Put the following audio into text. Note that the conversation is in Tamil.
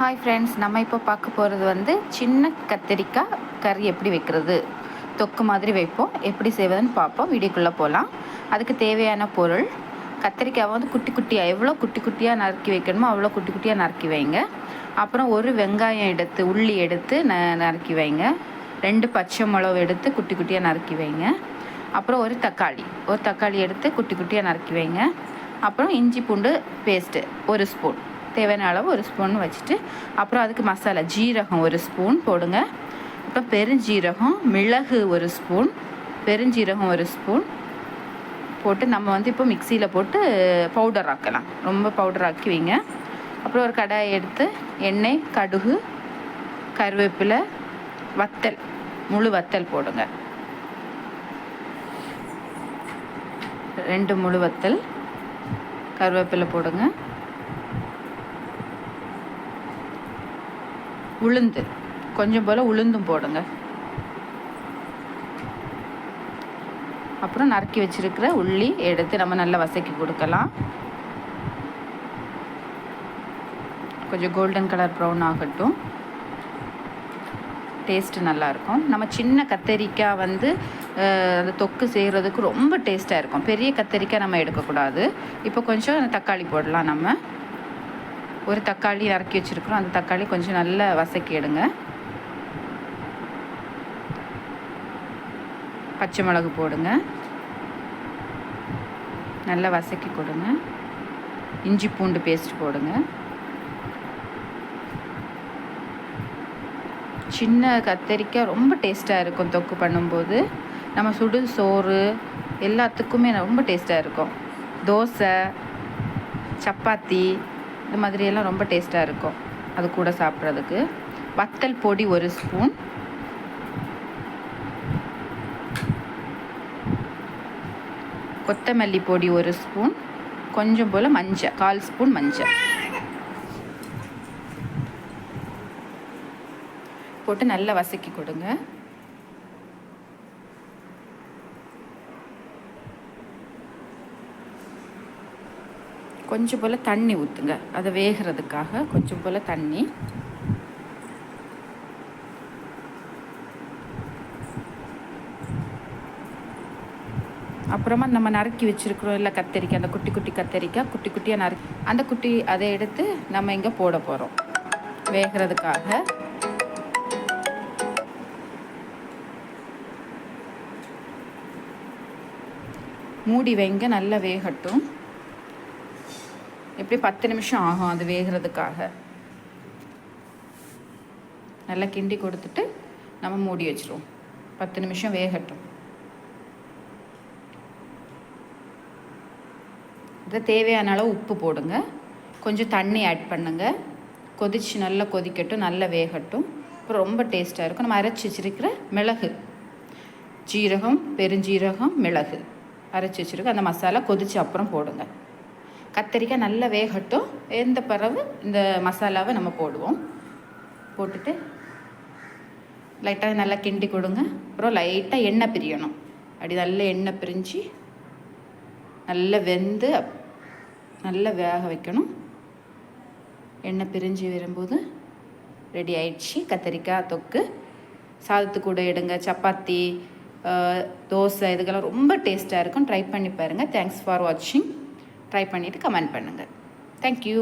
ஹாய் ஃப்ரெண்ட்ஸ் நம்ம இப்போ பார்க்க போகிறது வந்து சின்ன கத்திரிக்காய் கறி எப்படி வைக்கிறது? தொக்கு மாதிரி வைப்போம். எப்படி செய்வதுன்னு பார்ப்போம். வீடியோக்குள்ளே போகலாம். அதுக்கு தேவையான பொருள் கத்திரிக்காய் வந்து குட்டி குட்டியாக எவ்வளோ குட்டி குட்டியாக நறுக்கி வைக்கணுமோ அவ்வளோ குட்டி குட்டியாக நறுக்கி வைங்க. அப்புறம் ஒரு வெங்காயம் எடுத்து உள்ளி எடுத்து ந நறுக்கி வைங்க. ரெண்டு பச்சை மிளகு எடுத்து குட்டி குட்டியாக நறுக்கி வைங்க. அப்புறம் ஒரு தக்காளி ஒரு தக்காளி எடுத்து குட்டி குட்டியாக நறுக்கி வைங்க. அப்புறம் இஞ்சி பூண்டு பேஸ்ட்டு ஒரு ஸ்பூன் தேவையான அளவு ஒரு ஸ்பூன் வச்சுட்டு அப்புறம் அதுக்கு மசாலா ஜீரகம் ஒரு ஸ்பூன் போடுங்க. அப்புறம் பெருஞ்சீரகம் மிளகு ஒரு ஸ்பூன் பெருஞ்சீரகம் ஒரு ஸ்பூன் போட்டு நம்ம வந்து இப்போ மிக்சியில் போட்டு பவுடர் ஆக்கலாம். ரொம்ப பவுடர் ஆக்கி வைங்க. அப்புறம் ஒரு கடாயை எடுத்து எண்ணெய் கடுகு கருவேப்பிலை வத்தல் முழு வத்தல் போடுங்க. ரெண்டு முழு வத்தல் கருவேப்பிலை போடுங்க. உளுந்து. கொஞ்சம் போல் உளுந்தும் போடுங்க. அப்புறம் நறுக்கி வச்சிருக்கிற உள்ளி எடுத்து நம்ம நல்லா வசக்கி கொடுக்கலாம். கொஞ்சம் கோல்டன் கலர் ப்ரௌன் ஆகட்டும். டேஸ்ட்டு நல்லாயிருக்கும் நம்ம சின்ன கத்தரிக்காய் வந்து அந்த தொக்கு செய்கிறதுக்கு ரொம்ப டேஸ்ட்டாக இருக்கும். பெரிய கத்தரிக்காய் நம்ம எடுக்கக்கூடாது. இப்போ கொஞ்சம் தக்காளி போடலாம் நம்ம. ஒரு தக்காளி இறக்கி வச்சுருக்குறோம். அந்த தக்காளி கொஞ்சம் நல்லா வசக்கி எடுங்க. பச்சை மிளகு போடுங்க. நல்லா வசக்கி கொடுங்க. இஞ்சி பூண்டு பேஸ்ட் போடுங்க. சின்ன கத்தரிக்காய் ரொம்ப டேஸ்ட்டாக இருக்கும் தொக்கு பண்ணும்போது. நம்ம சுடு சோறு எல்லாத்துக்குமே ரொம்ப டேஸ்ட்டாக இருக்கும். தோசை சப்பாத்தி இந்த மாதிரியெல்லாம் ரொம்ப டேஸ்ட்டாக இருக்கும். அது கூட சாப்பிட்றதுக்கு. வத்தல் பொடி ஒரு ஸ்பூன். கொத்தமல்லி பொடி ஒரு ஸ்பூன். கொஞ்சம் போல் மஞ்சள் கால் ஸ்பூன் மஞ்சள். போட்டு நல்லா வசக்கி கொடுங்க. கொஞ்சம் போல் தண்ணி ஊற்றுங்க அதை வேகிறதுக்காக கொஞ்சம் போல் தண்ணி. அப்புறமா நம்ம நறுக்கி வச்சிருக்கிறோம். இல்லை கத்தரிக்காய் அந்த குட்டி குட்டி கத்தரிக்காய் குட்டி குட்டியாக நறுக்கி அந்த குட்டி அதை எடுத்து நம்ம இங்கே போட போகிறோம் வேகிறதுக்காக. மூடி வைங்க நல்லா வேகட்டும். எப்படி பத்து நிமிஷம் ஆகும் அது வேகிறதுக்காக? நல்லா கிண்டி கொடுத்துட்டு நம்ம மூடி வச்சிருவோம். பத்து நிமிஷம் வேகட்டும். இதை தேவையான அளவு உப்பு போடுங்க. கொஞ்சம் தண்ணி ஆட் பண்ணுங்க. கொதிச்சு நல்லா கொதிக்கட்டும் நல்லா வேகட்டும். அப்புறம் ரொம்ப டேஸ்ட்டாக இருக்கும். நம்ம அரைச்சி வச்சிருக்கிற மிளகு. ஜீரகம் பெருஞ்சீரகம் மிளகு. அரைச்சி வச்சுருக்க அந்த மசாலா கொதிச்சு அப்புறம் போடுங்க. கத்தரிக்காய் நல்லா வேகட்டும். எந்த பிறகு இந்த மசாலாவை நம்ம போடுவோம். போட்டுட்டு லைட்டாக நல்லா கிண்டி கொடுங்க. அப்புறம் லைட்டாக எண்ணெய் பிரியணும். அப்படி நல்ல எண்ணெய் பிரிஞ்சு நல்லா வெந்து நல்லா வேக வைக்கணும். எண்ணெய் பிரிஞ்சு வரும்போது ரெடி ஆயிடுச்சு. கத்தரிக்காய் தொக்கு. சாதத்து கூட எடுங்க. சப்பாத்தி தோசை இதுக்கெல்லாம் ரொம்ப டேஸ்ட்டாக இருக்கும். ட்ரை பண்ணி பாருங்கள் தேங்க்ஸ் ஃபார் வாட்சிங் ட்ரை பண்ணிவிட்டு கமெண்ட் பண்ணுங்கள் தேங்க்யூ